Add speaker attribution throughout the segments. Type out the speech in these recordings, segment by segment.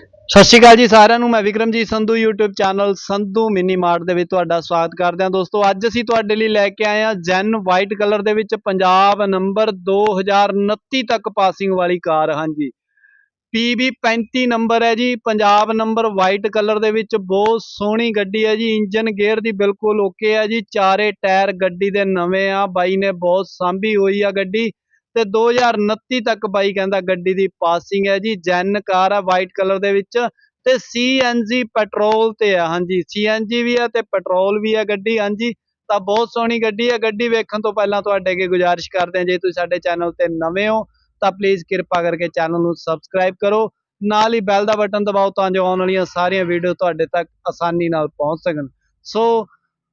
Speaker 1: ਸਤਿ ਸ਼੍ਰੀ ਅਕਾਲ ਜੀ ਸਾਰਿਆਂ ਨੂੰ, ਮੈਂ Vikramjit Sandhu, YouTube channel Sandhu mini mart ਦੇ ਵਿੱਚ ਤੁਹਾਡਾ ਸਵਾਗਤ ਕਰਦੇ ਹਾਂ ਦੋਸਤੋ। ਅੱਜ ਅਸੀਂ ਤੁਹਾਡੇ ਲਈ ਲੈ ਕੇ ਆਏ ਹਾਂ ਜੈਨ ਵਾਈਟ ਕਲਰ ਦੇ ਵਿੱਚ ਪੰਜਾਬ ਨੰਬਰ 2029 ਤੱਕ ਪਾਸਿੰਗ ਵਾਲੀ ਕਾਰ। ਹਾਂਜੀ। PB 35 ਨੰਬਰ ਹੈ ਜੀ, ਪੰਜਾਬ ਨੰਬਰ ਵਾਈਟ ਕਲਰ ਦੇ ਵਿੱਚ ਬਹੁਤ ਸੋਹਣੀ ਗੱਡੀ ਹੈ ਜੀ ਇੰਜਨ ਗੇਅਰ ਦੀ ਬਿਲਕੁਲ ਓਕੇ ਹੈ ਜੀ, ਚਾਰੇ ਟਾਇਰ ਗੱਡੀ ਦੇ ਨਵੇਂ ਆ, ਬਾਈ ਨੇ ਬਹੁਤ ਸਾਂਭੀ ਹੋਈ ਆ ਗੱਡੀ। ਤੇ 2029 ਤੱਕ ਬਾਈ ਕਹਿੰਦਾ ਗੱਡੀ ਦੀ ਪਾਸਿੰਗ ਹੈ ਜੀ, ਜੈਨ ਕਾਰ ਆ ਵਾਈਟ ਕਲਰ ਦੇ ਵਿੱਚ ਤੇ CNG ਪੈਟਰੋਲ ਤੇ ਆ, ਹਾਂਜੀ। CNG ਵੀ ਆ ਤੇ ਪੈਟਰੋਲ ਵੀ ਆ ਗੱਡੀ, ਹਾਂਜੀ। ਤਾਂ ਬਹੁਤ ਸੋਹਣੀ ਗੱਡੀ ਹੈ ਗੱਡੀ ਵੇਖਣ ਤੋਂ ਪਹਿਲਾਂ ਤੁਹਾਡੇ ਅੱਗੇ ਗੁਜ਼ਾਰਿਸ਼ ਕਰਦੇ ਹਾਂ। ਜੇ ਤੁਸੀਂ ਸਾਡੇ ਚੈਨਲ ਤੇ ਨਵੇਂ ਹੋ, ਤਾਂ ਪਲੀਜ਼ ਕਿਰਪਾ ਕਰਕੇ ਚੈਨਲ ਨੂੰ ਸਬਸਕ੍ਰਾਈਬ ਕਰੋ। ਨਾਲ ਹੀ ਬੈਲ ਦਾ ਬਟਨ ਦਬਾਓ ਤਾਂ ਜੋ ਆਉਣ ਵਾਲੀਆਂ ਸਾਰੀਆਂ ਵੀਡੀਓ ਤੁਹਾਡੇ ਤੱਕ ਆਸਾਨੀ ਨਾਲ ਪਹੁੰਚ ਸਕਣ। ਸੋ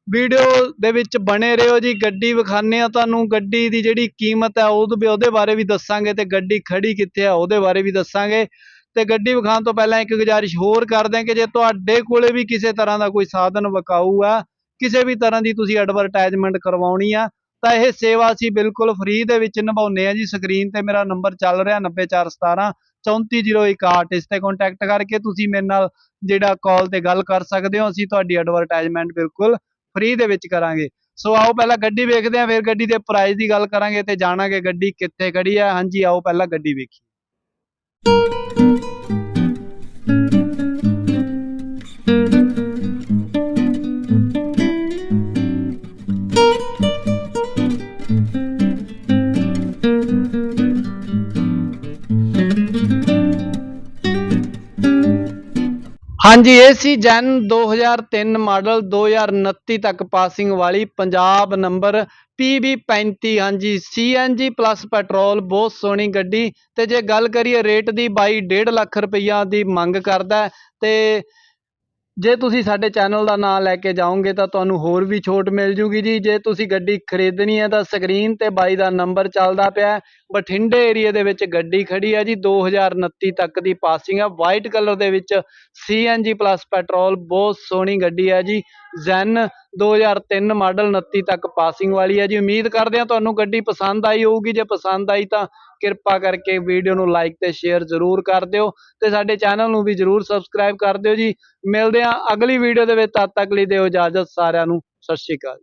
Speaker 1: ਵੀਡੀਓ ਦੇ ਵਿੱਚ ਬਣੇ ਰਹੋ ਜੀ, ਗੱਡੀ ਵਿਖਾਣੇ ਆ ਤੁਹਾਨੂੰ। ਗੱਡੀ ਦੀ ਜਿਹੜੀ ਕੀਮਤ ਹੈ, ਉਹ ਵੀ ਉਹਦੇ ਬਾਰੇ ਵੀ ਦੱਸਾਂਗੇ ਤੇ ਗੱਡੀ ਖੜੀ ਕਿੱਥੇ ਆ ਉਹਦੇ ਬਾਰੇ ਵੀ ਦੱਸਾਂਗੇ। ਤੇ ਗੱਡੀ ਵਿਖਾਉਣ ਤੋਂ ਪਹਿਲਾਂ ਇੱਕ ਗੁਜ਼ਾਰਿਸ਼ ਹੋਰ ਕਰਦੇ ਕਿ ਜੇ ਤੁਹਾਡੇ ਕੋਲੇ ਵੀ ਕਿਸੇ ਤਰ੍ਹਾਂ ਦਾ ਕੋਈ ਸਾਧਨ ਵਿਕਾਊ ਆ ਕਿਸੇ ਵੀ ਤਰ੍ਹਾਂ ਦੀ ਤੁਸੀਂ ਐਡਵਰਟਾਈਜ਼ਮੈਂਟ ਕਰਵਾਉਣੀ ਆ, ਤਾਂ ਇਹ ਸੇਵਾ ਅਸੀਂ ਬਿਲਕੁਲ ਫ੍ਰੀ ਦੇ ਵਿੱਚ ਨਿਭਾਉਂਦੇ ਆ ਜੀ। ਸਕਰੀਨ ਤੇ ਮੇਰਾ ਨੰਬਰ ਚੱਲ ਰਿਹਾ 90417 3401 ਇਸ ਤੇ ਕੰਟੈਕਟ ਕਰਕੇ ਤੁਸੀਂ ਮੇਰੇ ਨਾਲ ਜਿਹੜਾ ਕਾਲ ਤੇ ਗੱਲ ਕਰ ਸਕਦੇ ਹੋ, ਅਸੀਂ ਤੁਹਾਡੀ ਐਡਵਰਟਾਈਜ਼ਮੈਂਟ ਬਿਲਕੁਲ ਫ੍ਰੀ ਦੇ ਵਿੱਚ ਕਰਾਂਗੇ। ਸੋ ਆਓ ਪਹਿਲਾਂ ਗੱਡੀ ਵੇਖਦੇ ਹਾਂ, ਫਿਰ ਗੱਡੀ ਦੇ ਪ੍ਰਾਈਸ ਦੀ ਗੱਲ ਕਰਾਂਗੇ ਤੇ ਜਾਣਾਂਗੇ ਗੱਡੀ ਕਿੱਥੇ ਖੜੀ ਹੈ। ਹਾਂਜੀ, ਆਓ ਪਹਿਲਾਂ ਗੱਡੀ ਵੇਖੀਏ। ਹਾਂਜੀ, ਇਹ ਸੀ ਜੈਨ 2003 ਮਾਡਲ 2029 ਤੱਕ ਪਾਸਿੰਗ ਵਾਲੀ ਪੰਜਾਬ ਨੰਬਰ PB 35 ਹਾਂਜੀ CNG ਪਲੱਸ ਪੈਟਰੋਲ, ਬਹੁਤ ਸੋਹਣੀ ਗੱਡੀ ਤੇ ਜੇ ਗੱਲ ਕਰੀਏ ਰੇਟ ਦੀ, ਬਾਈ 1.5 ਲੱਖ ਰੁਪਈਆ ਦੀ ਮੰਗ ਕਰਦਾ ਹੈ ਤੇ ਜੇ ਤੁਸੀਂ ਸਾਡੇ ਚੈਨਲ ਦਾ ਨਾਮ ਲੈ ਕੇ ਜਾਓਗੇ ਤਾਂ ਤੁਹਾਨੂੰ ਹੋਰ ਵੀ ਛੋਟ ਮਿਲ ਜੂਗੀ ਜੀ। ਜੇ ਤੁਸੀਂ ਗੱਡੀ ਖਰੀਦਣੀ ਹੈ ਤਾਂ ਸਕਰੀਨ ਤੇ ਬਾਈ ਦਾ ਨੰਬਰ ਚੱਲਦਾ ਪਿਆ ਬਠਿੰਡੇ ਏਰੀਆ ਦੇ ਵਿੱਚ ਗੱਡੀ ਖੜੀ ਹੈ ਜੀ। 2029 ਤੱਕ ਦੀ ਪਾਸਿੰਗ ਹੈ। ਵਾਈਟ ਕਲਰ ਦੇ ਵਿੱਚ CNG ਪਲੱਸ ਪੈਟਰੋਲ। ਬਹੁਤ ਸੋਹਣੀ ਗੱਡੀ ਹੈ ਜੀ। ਜ਼ੈਨ 2003 ਮਾਡਲ 29 ਤੱਕ ਪਾਸਿੰਗ ਵਾਲੀ ਹੈ ਜੀ। ਉਮੀਦ ਕਰਦੇ ਹਾਂ ਤੁਹਾਨੂੰ ਗੱਡੀ ਪਸੰਦ ਆਈ ਹੋਊਗੀ। ਜੇ ਪਸੰਦ ਆਈ ਤਾਂ ਕਿਰਪਾ ਕਰਕੇ ਵੀਡੀਓ ਨੂੰ ਲਾਈਕ ਤੇ ਸ਼ੇਅਰ ਜ਼ਰੂਰ ਕਰ ਦਿਓ ਤੇ ਸਾਡੇ ਚੈਨਲ ਨੂੰ ਵੀ ਜ਼ਰੂਰ ਸਬਸਕ੍ਰਾਈਬ ਕਰ ਦਿਓ ਜੀ। ਮਿਲਦੇ ਹਾਂ ਅਗਲੀ ਵੀਡੀਓ ਦੇ ਵਿੱਚ। ਤਦ ਤੱਕ ਲਈ ਦਿਓ ਇਜਾਜ਼ਤ ਸਾਰਿਆਂ ਨੂੰ। ਸਤਿ ਸ਼੍ਰੀ ਅਕਾਲ।